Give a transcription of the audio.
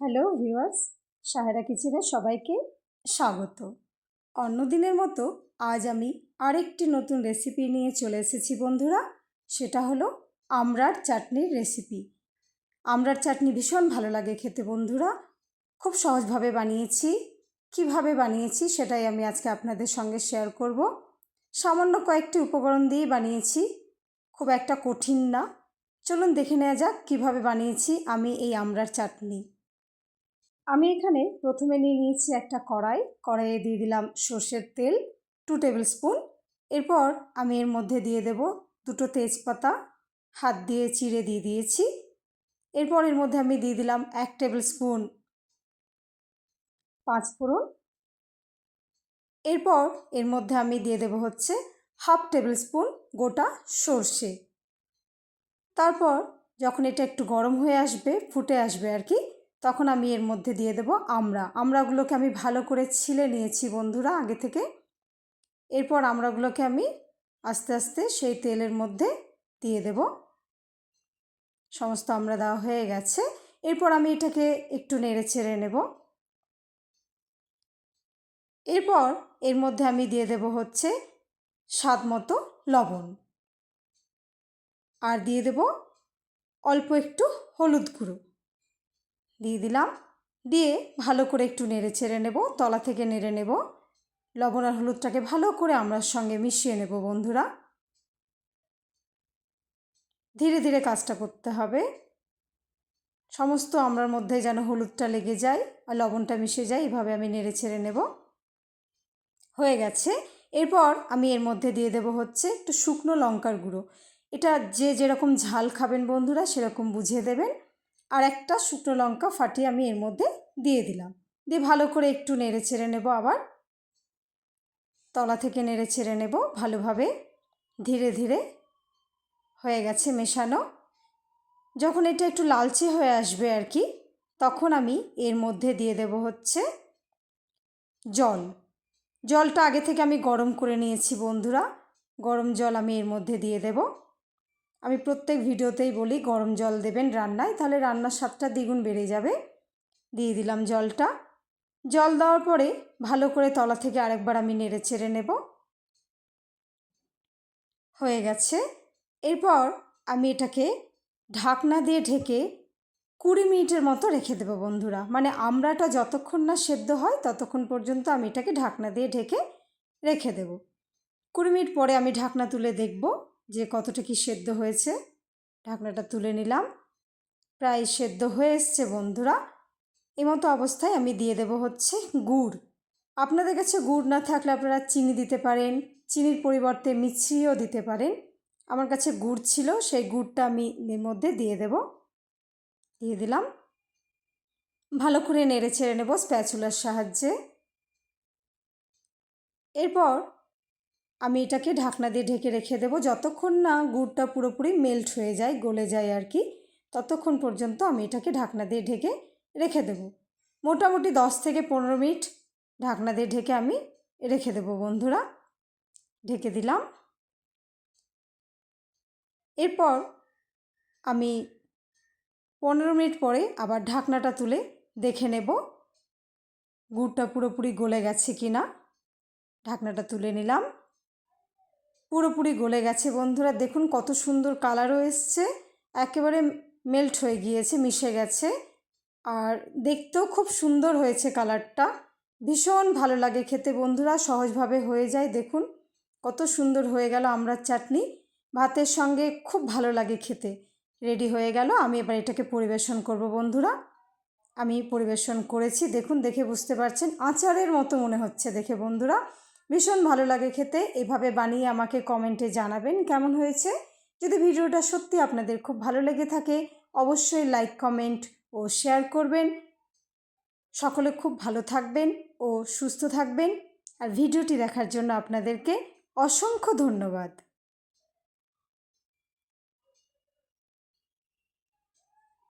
Hello viewers, Sahera কিচেনে সবাইকে স্বাগত। অন্যদিনের মতো আজ আমি আরেকটি নতুন রেসিপি নিয়ে চলে এসেছি বন্ধুরা, সেটা হলো আমড়ার চাটনির রেসিপি। আমড়ার চাটনি ভীষণ ভালো লাগে খেতে বন্ধুরা, খুব সহজভাবে বানিয়েছি। কীভাবে বানিয়েছি সেটাই আমি আজকে আপনাদের সঙ্গে শেয়ার করব। সামান্য কয়েকটি উপকরণ দিয়েই বানিয়েছি, খুব একটা কঠিন না। চলুন দেখে নেওয়া যাক কীভাবে বানিয়েছি আমি এই আমড়ার চাটনি। আমি এখানে প্রথমে নিয়ে নিয়েছি একটা কড়াই। কড়াইয়ে দিয়ে দিলাম সর্ষের তেল টু টেবিল স্পুন এরপর আমি এর মধ্যে দিয়ে দেব দুটো তেজপাতা, হাত দিয়ে চিড়ে দিয়ে দিয়েছি। এরপর এর মধ্যে আমি দিয়ে দিলাম এক টেবিল স্পুন পাঁচ ফোড়ন। এরপর এর মধ্যে আমি দিয়ে দেব হচ্ছে হাফ টেবিল স্পুন গোটা সর্ষে। তারপর যখন এটা একটু গরম হয়ে আসবে, ফুটে আসবে আর কি তখন আমি এর মধ্যে দিয়ে দেব আমরা। আমরাগুলোকে আমি ভালো করে ছিলে নিয়েছি বন্ধুরা আগে থেকে। এরপর আমরাগুলোকে আমি আস্তে আস্তে সেই তেলের মধ্যে দিয়ে দেব। সমস্ত আমরা দেওয়া হয়ে গেছে। এরপর আমি এটাকে একটু নেড়ে ছেড়ে নেব। এরপর এর মধ্যে আমি দিয়ে দেব হচ্ছে স্বাদ মতো লবণ। আর দিয়ে দেব অল্প একটু হলুদ গুঁড়ো। দিয়ে দিলাম। দিয়ে ভালো করে একটু নেড়ে ছেড়ে নেব, তলা থেকে নেড়ে নেব। লবণ আর হলুদটাকে ভালো করে আমরার সঙ্গে মিশিয়ে নেব বন্ধুরা। ধীরে ধীরে কাজটা করতে হবে। সমস্ত আমরার মধ্যে যেন হলুদটা লেগে যায় আর লবণটা মিশে যায়, এভাবে আমি নেড়ে ছেড়ে নেব। হয়ে গেছে। এরপর আমি এর মধ্যে দিয়ে দেব হচ্ছে একটু শুকনো লঙ্কার গুঁড়ো। এটা যে যেরকম ঝাল খাবেন বন্ধুরা, সেরকম বুঝিয়ে দেবেন। আর একটা শুকনো লঙ্কা ফাটিয়ে আমি এর মধ্যে দিয়ে দিলাম। দিয়ে ভালো করে একটু নেড়ে ছেড়ে নেব আবার। তলা থেকে নেড়ে ছেড়ে নেব ভালোভাবে। ধীরে ধীরে হয়ে গেছে মেশানো। যখন এটা একটু লালচে হয়ে আসবে আর কি, তখন আমি এর মধ্যে দিয়ে দেব হচ্ছে জল। জলটা আগে থেকে আমি গরম করে নিয়েছি বন্ধুরা। গরম জল আমি এর মধ্যে দিয়ে দেবো। আমি প্রত্যেক ভিডিওতেই বলি গরম জল দেবেন রান্নায়, তাহলে রান্নার স্বাদটা দ্বিগুণ বেড়ে যাবে। দিয়ে দিলাম জলটা। জল দেওয়ার পরে ভালো করে তলা থেকে আরেকবার আমি নেড়ে চেড়ে নেব। হয়ে গেছে। এরপর আমি এটাকে ঢাকনা দিয়ে ঢেকে কুড়ি মিনিটের মতো রেখে দেবো বন্ধুরা। মানে আমড়াটা যতক্ষণ না সেদ্ধ হয়, ততক্ষণ পর্যন্ত আমি এটাকে ঢাকনা দিয়ে ঢেকে রেখে দেব। কুড়ি মিনিট পরে আমি ঢাকনা তুলে দেখব। যে কতটা কি সেদ্ধ হয়েছে, ঢাকনাটা তুলে নিলাম। প্রায় সেদ্ধ হয়ে এসছে বন্ধুরা। এমতো অবস্থায় আমি দিয়ে দেব হচ্ছে গুড়। আপনাদের কাছে গুড় না থাকলে আপনারা চিনি দিতে পারেন, চিনির পরিবর্তে মিছরিও দিতে পারেন। আমার কাছে গুড় ছিল, সেই গুড়টা আমি এর মধ্যে দিয়ে দেব। দিয়ে দিলাম। ভালো করে নেড়ে ছেড়ে নেব স্প্যাচুলার সাহায্যে। এরপর আমি এটাকে ঢাকনা দিয়ে ঢেকে রেখে দেবো। যতক্ষণ না গুড়টা পুরোপুরি মেল্ট হয়ে যায়, গলে যায় আর কি, ততক্ষণ পর্যন্ত আমি এটাকে ঢাকনা দিয়ে ঢেকে রেখে দেবো। মোটামুটি দশ থেকে পনেরো মিনিট ঢাকনা দিয়ে ঢেকে আমি রেখে দেবো বন্ধুরা। ঢেকে দিলাম। এরপর আমি পনেরো মিনিট পরে আবার ঢাকনাটা তুলে দেখে নেব গুড়টা পুরোপুরি গলে গেছে কি না ঢাকনাটা তুলে নিলাম। পুরোপুরি গলে গেছে। বন্ধুরা, দেখুন কত সুন্দর কালারও এসছে। একেবারে মেল্ট হয়ে গিয়েছে, মিশে গেছে। আর দেখতেও খুব সুন্দর হয়েছে কালারটা। ভীষণ ভালো লাগে খেতে বন্ধুরা, সহজভাবে হয়ে যায়। দেখুন কত সুন্দর হয়ে গেল আমড়ার চাটনি। ভাতের সঙ্গে খুব ভালো লাগে খেতে। রেডি হয়ে গেল, আমি এবার এটাকে পরিবেশন করব বন্ধুরা। আমি পরিবেশন করেছি। দেখুন, দেখে বুঝতে পারছেন। আচারের মতো মনে হচ্ছে দেখে বন্ধুরা। ভীষণ ভালো লাগে খেতে। এভাবে বানিয়ে আমাকে কমেন্টে জানাবেন কেমন হয়েছে। যদি ভিডিওটা সত্যি আপনাদের খুব ভালো লেগে থাকে, অবশ্যই লাইক, কমেন্ট ও শেয়ার করবেন। সকলে খুব ভালো থাকবেন ও সুস্থ থাকবেন। আর ভিডিওটি দেখার জন্য আপনাদেরকে অসংখ্য ধন্যবাদ।